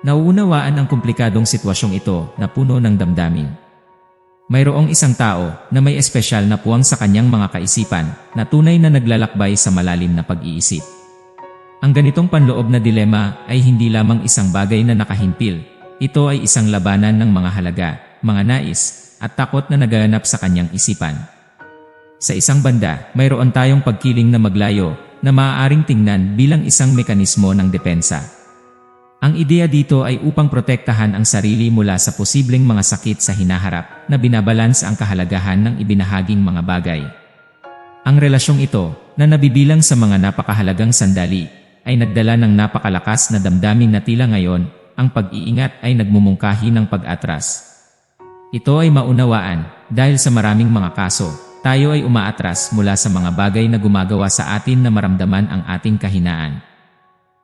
Nauunawaan ang komplikadong sitwasyong ito na puno ng damdamin. Mayroong isang tao na may espesyal na puwang sa kanyang mga kaisipan na tunay na naglalakbay sa malalim na pag-iisip. Ang ganitong panloob na dilema ay hindi lamang isang bagay na nakahimpil. Ito ay isang labanan ng mga halaga, mga nais, at takot na nagaganap sa kanyang isipan. Sa isang banda, mayroon tayong pagkiling na maglayo na maaaring tingnan bilang isang mekanismo ng depensa. Ang ideya dito ay upang protektahan ang sarili mula sa posibleng mga sakit sa hinaharap na binabalans ang kahalagahan ng ibinahaging mga bagay. Ang relasyong ito, na nabibilang sa mga napakahalagang sandali, ay nagdala ng napakalakas na damdamin na tila ngayon, ang pag-iingat ay nagmumungkahi ng pag-atras. Ito ay maunawaan dahil sa maraming mga kaso, tayo ay umaatras mula sa mga bagay na gumagawa sa atin na maramdaman ang ating kahinaan.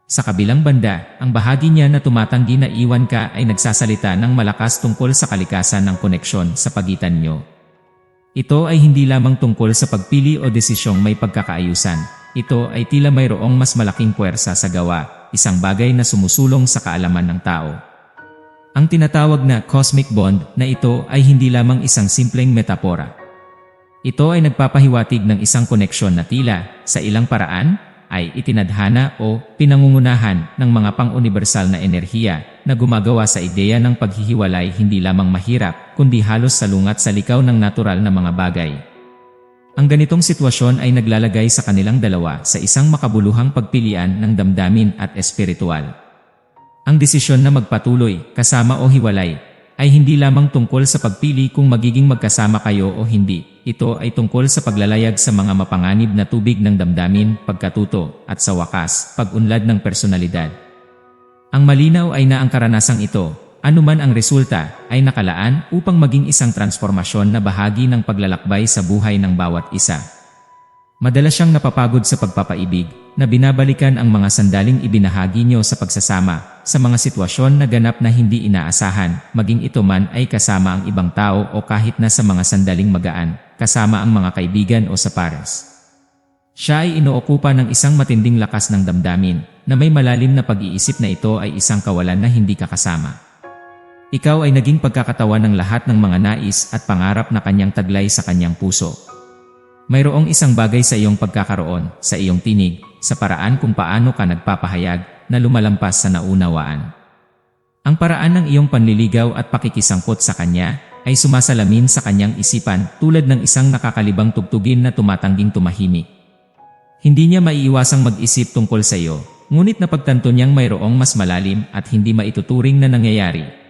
Sa kabilang banda, ang bahagi niya na tumatanggi na iwan ka ay nagsasalita ng malakas tungkol sa kalikasan ng koneksyon sa pagitan nyo. Ito ay hindi lamang tungkol sa pagpili o desisyong may pagkakaayusan. Ito ay tila mayroong mas malaking puwersa sa gawa, isang bagay na sumusulong sa kaalaman ng tao. Ang tinatawag na cosmic bond na ito ay hindi lamang isang simpleng metapora. Ito ay nagpapahiwatig ng isang koneksyon na tila, sa ilang paraan, ay itinadhana o pinangungunahan ng mga pang-universal na enerhiya na gumagawa sa ideya ng paghihiwalay hindi lamang mahirap kundi halos salungat sa likaw ng natural na mga bagay. Ang ganitong sitwasyon ay naglalagay sa kanilang dalawa sa isang makabuluhang pagpilian ng damdamin at espiritual. Ang desisyon na magpatuloy, kasama o hiwalay, ay hindi lamang tungkol sa pagpili kung magiging magkasama kayo o hindi. Ito ay tungkol sa paglalayag sa mga mapanganib na tubig ng damdamin, pagkatuto, at sa wakas, pag-unlad ng personalidad. Ang malinaw ay na ang karanasang ito, anuman ang resulta, ay nakalaan upang maging isang transformasyon na bahagi ng paglalakbay sa buhay ng bawat isa. Madalas siyang napapagod sa pagpapaibig, na binabalikan ang mga sandaling ibinahagi niyo sa pagsasama, sa mga sitwasyon na ganap na hindi inaasahan, maging ito man ay kasama ang ibang tao o kahit na sa mga sandaling magaan, kasama ang mga kaibigan o sa pares. Siya ay inookupa ng isang matinding lakas ng damdamin, na may malalim na pag-iisip na ito ay isang kawalan na hindi kakasama. Ikaw ay naging pagkakatawan ng lahat ng mga nais at pangarap na kanyang taglay sa kanyang puso. Mayroong isang bagay sa iyong pagkakaroon, sa iyong tinig, sa paraan kung paano ka nagpapahayag na lumalampas sa naunawaan. Ang paraan ng iyong panliligaw at pakikisangkot sa kanya ay sumasalamin sa kanyang isipan tulad ng isang nakakalibang tugtugin na tumatangging tumahimik. Hindi niya maiiwasang mag-isip tungkol sa iyo, ngunit napagtanto niyang mayroong mas malalim at hindi maituturing na nangyayari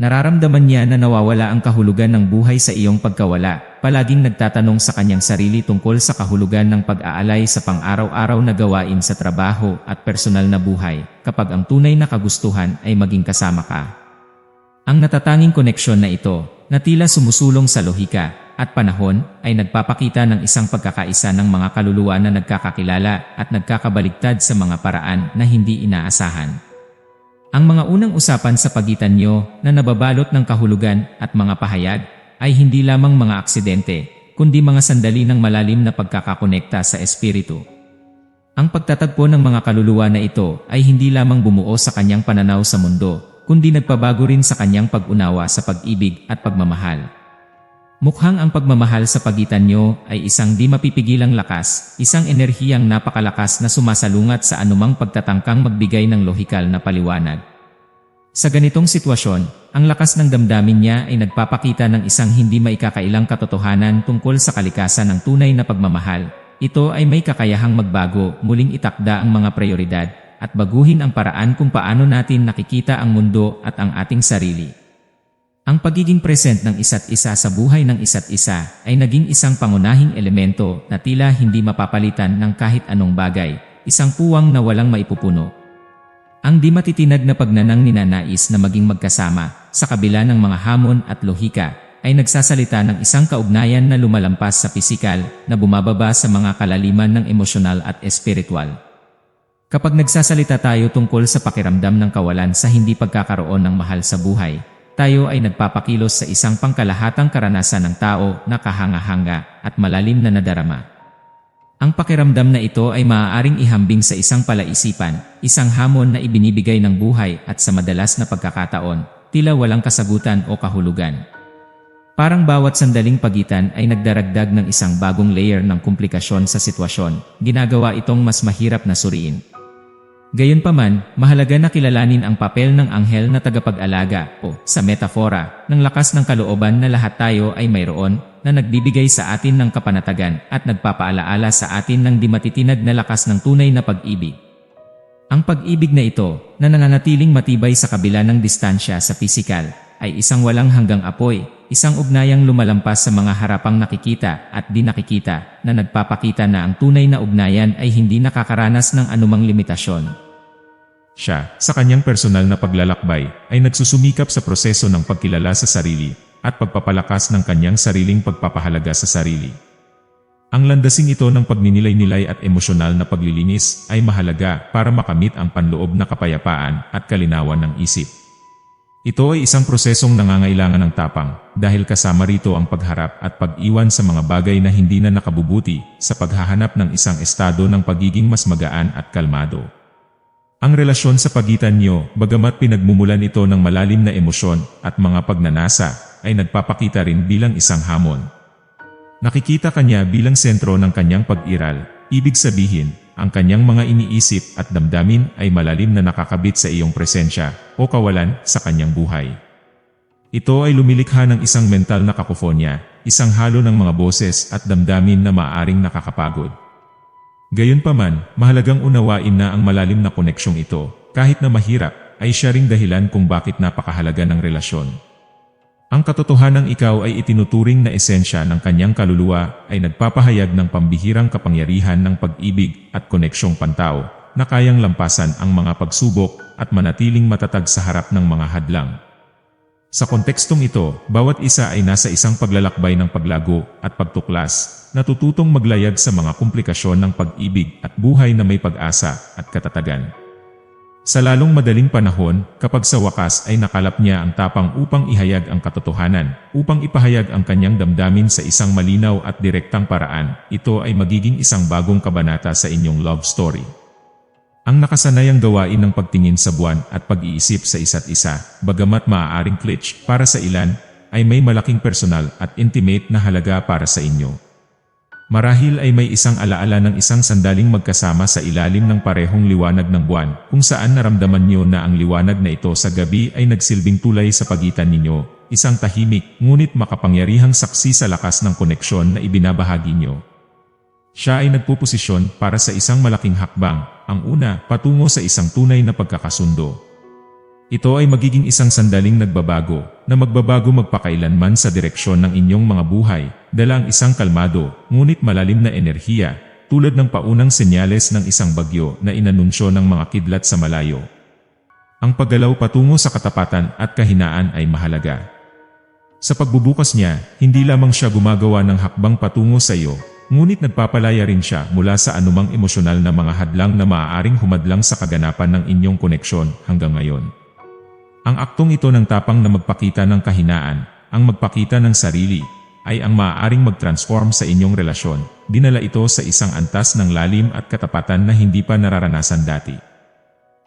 Nararamdaman niya na nawawala ang kahulugan ng buhay sa iyong pagkawala. Palaging nagtatanong sa kanyang sarili tungkol sa kahulugan ng pag-aalay sa pang-araw-araw na gawain sa trabaho at personal na buhay kapag ang tunay na kagustuhan ay maging kasama ka. Ang natatanging koneksyon na ito, na tila sumusulong sa lohika at panahon, ay nagpapakita ng isang pagkakaisa ng mga kaluluwa na nagkakakilala at nagkakabaligtad sa mga paraan na hindi inaasahan. Ang mga unang usapan sa pagitan nyo na nababalot ng kahulugan at mga pahayag ay hindi lamang mga aksidente, kundi mga sandali ng malalim na pagkakakonekta sa espiritu. Ang pagtatagpo ng mga kaluluwa na ito ay hindi lamang bumuo sa kanyang pananaw sa mundo, kundi nagpabago rin sa kanyang pag-unawa sa pag-ibig at pagmamahal. Mukhang ang pagmamahal sa pagitan nyo ay isang di mapipigilang lakas, isang enerhiyang napakalakas na sumasalungat sa anumang pagtatangkang magbigay ng lohikal na paliwanag. Sa ganitong sitwasyon, ang lakas ng damdamin niya ay nagpapakita ng isang hindi maikakailang katotohanan tungkol sa kalikasan ng tunay na pagmamahal. Ito ay may kakayahang magbago, muling itakda ang mga prioridad, at baguhin ang paraan kung paano natin nakikita ang mundo at ang ating sarili. Ang pagiging present ng isa't isa sa buhay ng isa't isa ay naging isang pangunahing elemento na tila hindi mapapalitan ng kahit anong bagay, isang puwang na walang maipupuno. Ang di matitinag na pagnanang ninanais na maging magkasama sa kabila ng mga hamon at lohika ay nagsasalita ng isang kaugnayan na lumalampas sa pisikal na bumababa sa mga kalaliman ng emosyonal at espiritual. Kapag nagsasalita tayo tungkol sa pakiramdam ng kawalan sa hindi pagkakaroon ng mahal sa buhay, tayo ay nagpapakilos sa isang pangkalahatang karanasan ng tao na kahanga-hanga at malalim na nadarama. Ang pakiramdam na ito ay maaaring ihambing sa isang palaisipan, isang hamon na ibinibigay ng buhay at sa madalas na pagkakataon, tila walang kasagutan o kahulugan. Parang bawat sandaling pagitan ay nagdaragdag ng isang bagong layer ng komplikasyon sa sitwasyon, ginagawa itong mas mahirap na suriin. Gayunpaman, mahalaga na kilalanin ang papel ng anghel na tagapag-alaga o, sa metafora, ng lakas ng kalooban na lahat tayo ay mayroon na nagbibigay sa atin ng kapanatagan at nagpapaalaala sa atin ng di matitinag na lakas ng tunay na pag-ibig. Ang pag-ibig na ito, na nananatiling matibay sa kabila ng distansya sa pisikal, ay isang walang hanggang apoy, isang ugnayang lumalampas sa mga harapang nakikita at di nakikita na nagpapakita na ang tunay na ugnayan ay hindi nakakaranas ng anumang limitasyon. Siya, sa kanyang personal na paglalakbay, ay nagsusumikap sa proseso ng pagkilala sa sarili at pagpapalakas ng kanyang sariling pagpapahalaga sa sarili. Ang landasing ito ng pagninilay-nilay at emosyonal na paglilinis ay mahalaga para makamit ang panloob na kapayapaan at kalinawan ng isip. Ito ay isang prosesong nangangailangan ng tapang dahil kasama rito ang pagharap at pag-iwan sa mga bagay na hindi na nakabubuti sa paghahanap ng isang estado ng pagiging mas magaan at kalmado. Ang relasyon sa pagitan niyo, bagamat pinagmumulan ito ng malalim na emosyon at mga pagnanasa, ay nagpapakita rin bilang isang hamon. Nakikita kanya bilang sentro ng kanyang pag-iral, ibig sabihin, ang kanyang mga iniisip at damdamin ay malalim na nakakabit sa iyong presensya o kawalan sa kanyang buhay. Ito ay lumilikha ng isang mental na kakofonya, isang halo ng mga boses at damdamin na maaaring nakakapagod. Gayunpaman, mahalagang unawain na ang malalim na koneksyong ito, kahit na mahirap, ay siya ring dahilan kung bakit napakahalaga ng relasyon. Ang katotohanang ikaw ay itinuturing na esensya ng kanyang kaluluwa ay nagpapahayag ng pambihirang kapangyarihan ng pag-ibig at koneksyong pantao na kayang lampasan ang mga pagsubok at manatiling matatag sa harap ng mga hadlang. Sa kontekstong ito, bawat isa ay nasa isang paglalakbay ng paglago at pagtuklas, natututong maglayag sa mga komplikasyon ng pag-ibig at buhay na may pag-asa at katatagan. Sa lalong madaling panahon, kapag sa wakas ay nakalap niya ang tapang upang ihayag ang katotohanan, upang ipahayag ang kanyang damdamin sa isang malinaw at direktang paraan, ito ay magiging isang bagong kabanata sa inyong love story. Ang nakasanayang gawain ng pagtingin sa buwan at pag-iisip sa isa't isa, bagamat maaaring glitch para sa ilan, ay may malaking personal at intimate na halaga para sa inyo. Marahil ay may isang alaala ng isang sandaling magkasama sa ilalim ng parehong liwanag ng buwan, kung saan naramdaman niyo na ang liwanag na ito sa gabi ay nagsilbing tulay sa pagitan ninyo, isang tahimik ngunit makapangyarihang saksi sa lakas ng koneksyon na ibinabahagi niyo. Siya ay nagpuposisyon para sa isang malaking hakbang, ang una patungo sa isang tunay na pagkakasundo. Ito ay magiging isang sandaling nagbabago, na magbabago magpakailanman sa direksyon ng inyong mga buhay, dala ang isang kalmado, ngunit malalim na enerhiya, tulad ng paunang senyales ng isang bagyo na inanunsyo ng mga kidlat sa malayo. Ang paggalaw patungo sa katapatan at kahinaan ay mahalaga. Sa pagbubukas niya, hindi lamang siya gumagawa ng hakbang patungo sa iyo, ngunit nagpapalaya rin siya mula sa anumang emosyonal na mga hadlang na maaaring humadlang sa kaganapan ng inyong koneksyon hanggang ngayon. Ang aktong ito ng tapang na magpakita ng kahinaan, ang magpakita ng sarili, ay ang maaaring mag-transform sa inyong relasyon. Dinala ito sa isang antas ng lalim at katapatan na hindi pa nararanasan dati.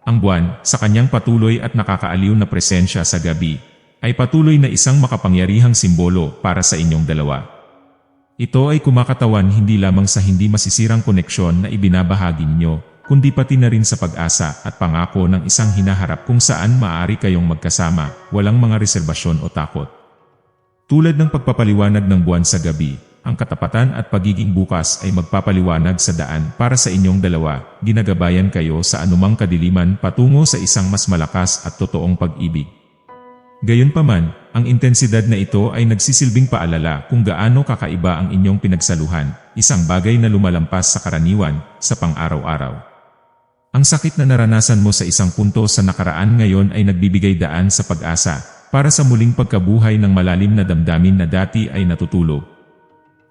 Ang buwan, sa kanyang patuloy at nakakaaliw na presensya sa gabi, ay patuloy na isang makapangyarihang simbolo para sa inyong dalawa. Ito ay kumakatawan hindi lamang sa hindi masisirang koneksyon na ibinabahagi ninyo, kundi pati na rin sa pag-asa at pangako ng isang hinaharap kung saan maaari kayong magkasama, walang mga reserbasyon o takot. Tulad ng pagpapaliwanag ng buwan sa gabi, ang katapatan at pagiging bukas ay magpapaliwanag sa daan para sa inyong dalawa, ginagabayan kayo sa anumang kadiliman patungo sa isang mas malakas at totoong pag-ibig. Gayunpaman, ang intensidad na ito ay nagsisilbing paalala kung gaano kakaiba ang inyong pinagsaluhan, isang bagay na lumalampas sa karaniwan, sa pang-araw-araw. Ang sakit na naranasan mo sa isang punto sa nakaraan ngayon ay nagbibigay daan sa pag-asa para sa muling pagkabuhay ng malalim na damdamin na dati ay natutulog.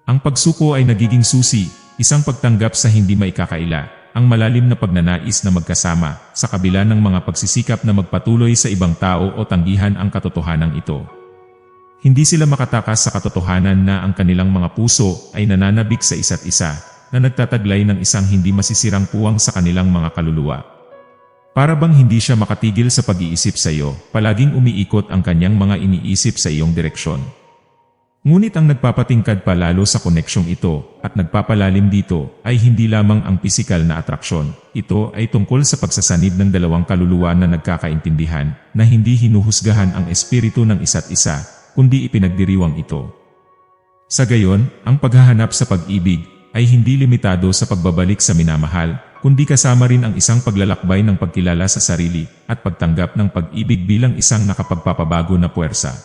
Ang pagsuko ay nagiging susi, isang pagtanggap sa hindi maikakaila, ang malalim na pagnanais na magkasama sa kabila ng mga pagsisikap na magpatuloy sa ibang tao o tanggihan ang katotohanan ito. Hindi sila makatakas sa katotohanan na ang kanilang mga puso ay nananabik sa isa't isa na nagtataglay ng isang hindi masisirang puwang sa kanilang mga kaluluwa. Para bang hindi siya makatigil sa pag-iisip sa iyo, palaging umiikot ang kanyang mga iniisip sa iyong direksyon. Ngunit ang nagpapatingkad pa lalo sa koneksyong ito at nagpapalalim dito ay hindi lamang ang pisikal na atraksyon. Ito ay tungkol sa pagsasanib ng dalawang kaluluwa na nagkakaintindihan na hindi hinuhusgahan ang espiritu ng isa't isa, kundi ipinagdiriwang ito. Sa gayon, ang paghahanap sa pag-ibig ay hindi limitado sa pagbabalik sa minamahal, kundi kasama rin ang isang paglalakbay ng pagkilala sa sarili at pagtanggap ng pag-ibig bilang isang nakapagpapabago na puwersa.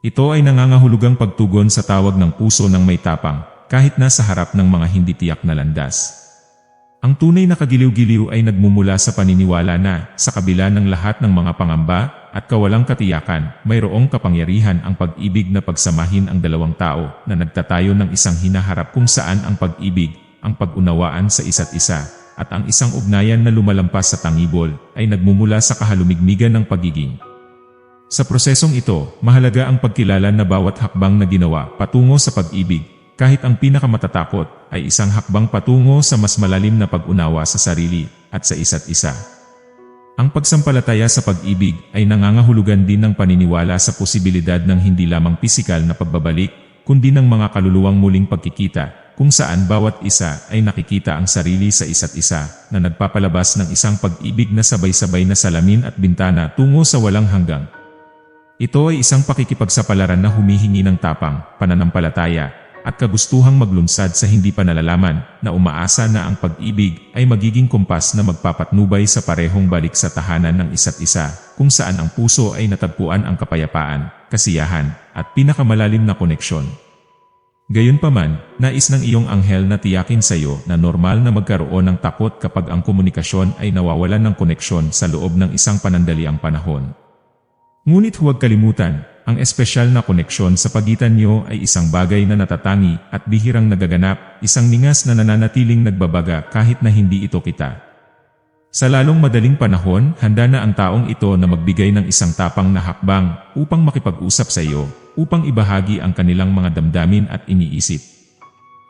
Ito ay nangangahulugang pagtugon sa tawag ng puso ng may tapang, kahit nasa harap ng mga hindi tiyak na landas. Ang tunay na kagiliw-giliw ay nagmumula sa paniniwala na, sa kabila ng lahat ng mga pangamba at kawalang katiyakan, mayroong kapangyarihan ang pag-ibig na pagsamahin ang dalawang tao na nagtatayo ng isang hinaharap kung saan ang pag-ibig, ang pag-unawaan sa isa't isa, at ang isang ugnayan na lumalampas sa tangibol ay nagmumula sa kahalumigmigan ng pagiging. Sa prosesong ito, mahalaga ang pagkilala na bawat hakbang na ginawa patungo sa pag-ibig kahit ang pinakamatatakot ay isang hakbang patungo sa mas malalim na pag-unawa sa sarili at sa isa't isa. Ang pagsampalataya sa pag-ibig ay nangangahulugan din ng paniniwala sa posibilidad ng hindi lamang pisikal na pagbabalik, kundi ng mga kaluluwang muling pagkikita, kung saan bawat isa ay nakikita ang sarili sa isa't isa na nagpapalabas ng isang pag-ibig na sabay-sabay na salamin at bintana tungo sa walang hanggang. Ito ay isang pakikipagsapalaran na humihingi ng tapang, pananampalataya, at kagustuhang maglunsad sa hindi pa nalalaman na umaasa na ang pag-ibig ay magiging kumpas na magpapatnubay sa parehong balik sa tahanan ng isa't isa kung saan ang puso ay natagpuan ang kapayapaan, kasiyahan, at pinakamalalim na koneksyon. Gayunpaman, nais ng iyong anghel na tiyakin sa iyo na normal na magkaroon ng takot kapag ang komunikasyon ay nawawalan ng koneksyon sa loob ng isang panandaliang panahon. Ngunit huwag kalimutan, ang espesyal na koneksyon sa pagitan niyo ay isang bagay na natatangi at bihirang nagaganap, isang ningas na nananatiling nagbabaga kahit na hindi ito kita. Sa lalong madaling panahon, handa na ang taong ito na magbigay ng isang tapang na hakbang upang makipag-usap sa iyo, upang ibahagi ang kanilang mga damdamin at iniisip.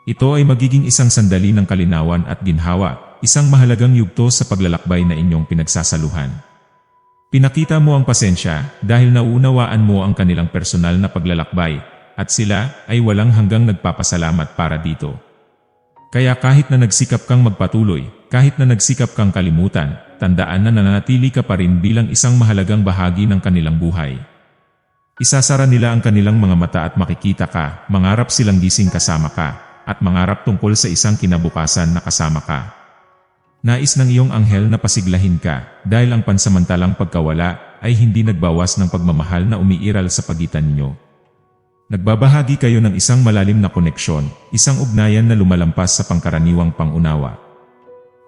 Ito ay magiging isang sandali ng kalinawan at ginhawa, isang mahalagang yugto sa paglalakbay na inyong pinagsasaluhan. Pinakita mo ang pasensya dahil nauunawaan mo ang kanilang personal na paglalakbay at sila ay walang hanggang nagpapasalamat para dito. Kaya kahit na nagsikap kang magpatuloy, kahit na nagsikap kang kalimutan, tandaan na nananatili ka pa rin bilang isang mahalagang bahagi ng kanilang buhay. Isasara nila ang kanilang mga mata at makikita ka, mangarap silang gising kasama ka, at mangarap tungkol sa isang kinabukasan na kasama ka. Nais ng iyong anghel na pasiglahin ka dahil ang pansamantalang pagkawala ay hindi nagbawas ng pagmamahal na umiiral sa pagitan ninyo. Nagbabahagi kayo ng isang malalim na koneksyon, isang ugnayan na lumalampas sa pangkaraniwang pangunawa.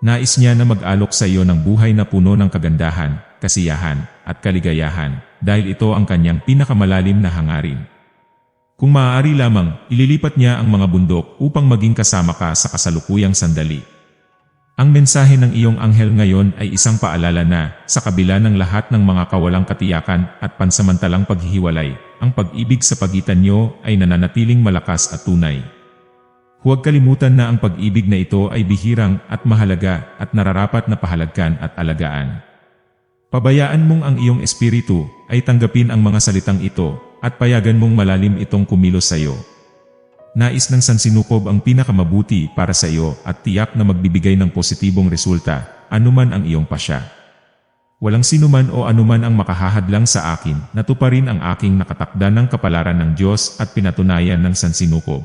Nais niya na mag-alok sa iyo ng buhay na puno ng kagandahan, kasiyahan, at kaligayahan dahil ito ang kanyang pinakamalalim na hangarin. Kung maaari lamang, ililipat niya ang mga bundok upang maging kasama ka sa kasalukuyang sandali. Ang mensahe ng iyong anghel ngayon ay isang paalala na, sa kabila ng lahat ng mga kawalang katiyakan at pansamantalang paghihiwalay, ang pag-ibig sa pagitan niyo ay nananatiling malakas at tunay. Huwag kalimutan na ang pag-ibig na ito ay bihirang at mahalaga at nararapat na pahalagkan at alagaan. Pabayaan mong ang iyong espiritu ay tanggapin ang mga salitang ito at payagan mong malalim itong kumilos sa iyo. Nais ng sansinukob ang pinakamabuti para sa iyo at tiyak na magbibigay ng positibong resulta, anuman ang iyong pasya. Walang sinuman o anuman ang makahahadlang sa akin na tuparin ang aking nakatakda ng kapalaran ng Diyos at pinatunayan ng sansinukob.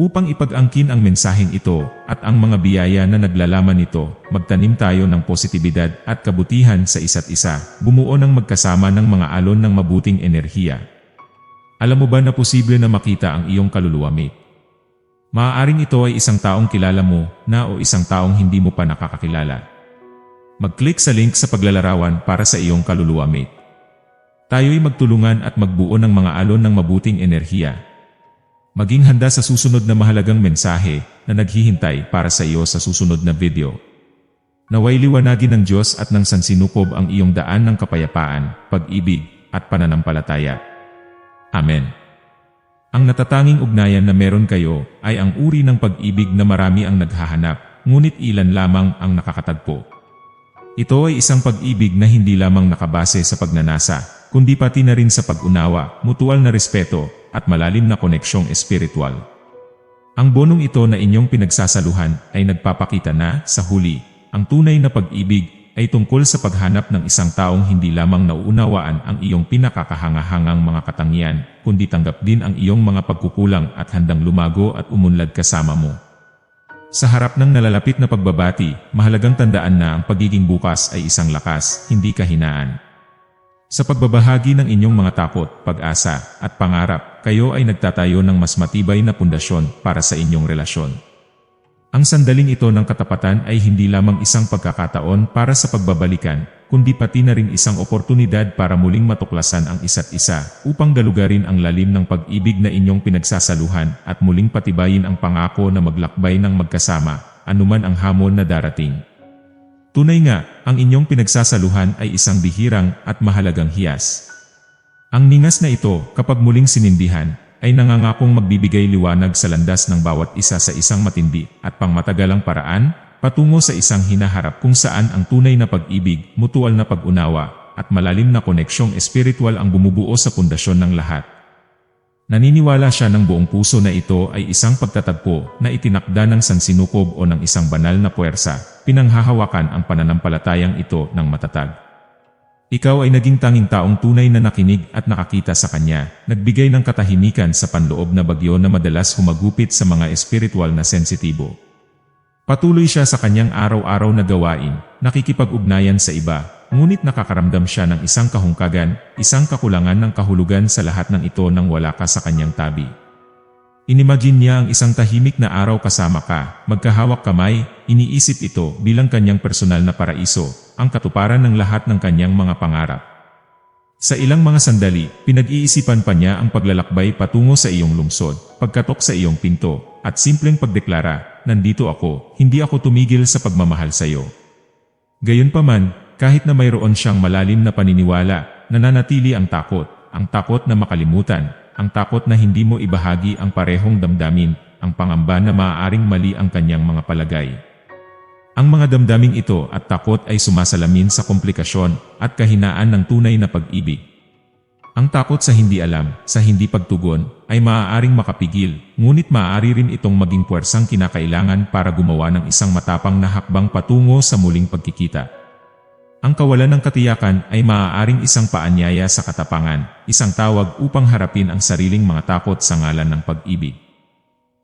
Upang ipag-angkin ang mensaheng ito at ang mga biyaya na naglalaman nito, magtanim tayo ng positibidad at kabutihan sa isa't isa, bumuo ng magkasama ng mga alon ng mabuting enerhiya, alam mo ba na posible na makita ang iyong kaluluwa mate? Maaaring ito ay isang taong kilala mo na o isang taong hindi mo pa nakakakilala. Mag-click sa link sa paglalarawan para sa iyong kaluluwa mate. Tayo'y magtulungan at magbuo ng mga alon ng mabuting enerhiya. Maging handa sa susunod na mahalagang mensahe na naghihintay para sa iyo sa susunod na video. Naway liwanagin ng Diyos at ng sansinukob ang iyong daan ng kapayapaan, pag-ibig, at pananampalataya. Amen. Ang natatanging ugnayan na meron kayo ay ang uri ng pag-ibig na marami ang naghahanap, ngunit ilan lamang ang nakakatagpo. Ito ay isang pag-ibig na hindi lamang nakabase sa pagnanasa, kundi pati na rin sa pag-unawa, mutual na respeto, at malalim na koneksyong espiritual. Ang bonong ito na inyong pinagsasaluhan ay nagpapakita na, sa huli, ang tunay na pag-ibig ay tungkol sa paghanap ng isang taong hindi lamang nauunawaan ang iyong pinakakahangahangang mga katangian, kundi tanggap din ang iyong mga pagkukulang at handang lumago at umunlad kasama mo. Sa harap ng nalalapit na pagbabati, mahalagang tandaan na ang pagiging bukas ay isang lakas, hindi kahinaan. Sa pagbabahagi ng inyong mga takot, pag-asa, at pangarap, kayo ay nagtatayo ng mas matibay na pundasyon para sa inyong relasyon. Ang sandaling ito ng katapatan ay hindi lamang isang pagkakataon para sa pagbabalikan, kundi pati na rin isang oportunidad para muling matuklasan ang isa't isa upang galugarin ang lalim ng pag-ibig na inyong pinagsasaluhan at muling patibayin ang pangako na maglakbay ng magkasama, anuman ang hamon na darating. Tunay nga, ang inyong pinagsasaluhan ay isang bihirang at mahalagang hiyas. Ang ningas na ito, kapag muling sinindihan, ay nangangakong magbibigay liwanag sa landas ng bawat isa sa isang matindi at pangmatagalang paraan, patungo sa isang hinaharap kung saan ang tunay na pag-ibig, mutual na pag-unawa, at malalim na koneksyong espiritual ang bumubuo sa pundasyon ng lahat. Naniniwala siya ng buong puso na ito ay isang pagtatagpo na itinakda ng sansinukob o ng isang banal na puwersa, pinanghahawakan ang pananampalatayang ito ng matatag. Ikaw ay naging tanging taong tunay na nakinig at nakakita sa kanya, nagbigay ng katahimikan sa panloob na bagyo na madalas humagupit sa mga espiritual na sensitibo. Patuloy siya sa kanyang araw-araw na gawain, nakikipag-ugnayan sa iba, ngunit nakakaramdam siya ng isang kahungkagan, isang kakulangan ng kahulugan sa lahat ng ito nang wala ka sa kanyang tabi. Inimagine niya ang isang tahimik na araw kasama ka, magkahawak kamay, iniisip ito bilang kanyang personal na paraiso, ang katuparan ng lahat ng kanyang mga pangarap. Sa ilang mga sandali, pinag-iisipan pa niya ang paglalakbay patungo sa iyong lungsod, pagkatok sa iyong pinto, at simpleng pagdeklara, nandito ako, hindi ako tumigil sa pagmamahal sa iyo. Gayunpaman, kahit na mayroon siyang malalim na paniniwala, nananatili ang takot, ang takot na makalimutan, ang takot na hindi mo ibahagi ang parehong damdamin, ang pangamba na maaaring mali ang kanyang mga palagay. Ang mga damdaming ito at takot ay sumasalamin sa komplikasyon at kahinaan ng tunay na pag-ibig. Ang takot sa hindi alam, sa hindi pagtugon, ay maaaring makapigil, ngunit maaari rin itong maging puwersang kinakailangan para gumawa ng isang matapang na hakbang patungo sa muling pagkikita. Ang kawalan ng katiyakan ay maaaring isang paanyaya sa katapangan, isang tawag upang harapin ang sariling mga takot sa ngalan ng pag-ibig.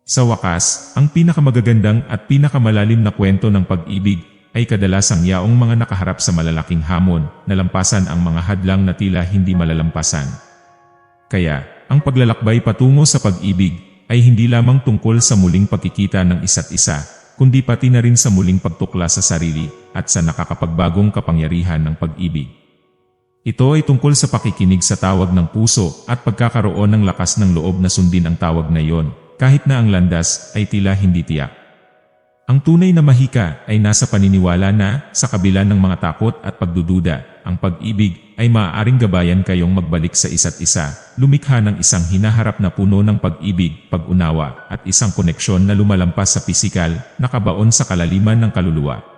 Sa wakas, ang pinakamagagandang at pinakamalalim na kwento ng pag-ibig ay kadalasang yaong mga nakaharap sa malalaking hamon, nalampasan ang mga hadlang na tila hindi malalampasan. Kaya, ang paglalakbay patungo sa pag-ibig ay hindi lamang tungkol sa muling pagkikita ng isa't isa, kundi pati na rin sa muling pagtukla sa sarili at sa nakakapagbagong kapangyarihan ng pag-ibig. Ito ay tungkol sa pakikinig sa tawag ng puso at pagkakaroon ng lakas ng loob na sundin ang tawag na iyon, kahit na ang landas ay tila hindi tiyak. Ang tunay na mahika ay nasa paniniwala na, sa kabila ng mga takot at pagdududa, ang pag-ibig ay maaaring gabayan kayong magbalik sa isa't isa, lumikha ng isang hinaharap na puno ng pag-ibig, pag-unawa, at isang koneksyon na lumalampas sa pisikal, nakabaon sa kalaliman ng kaluluwa.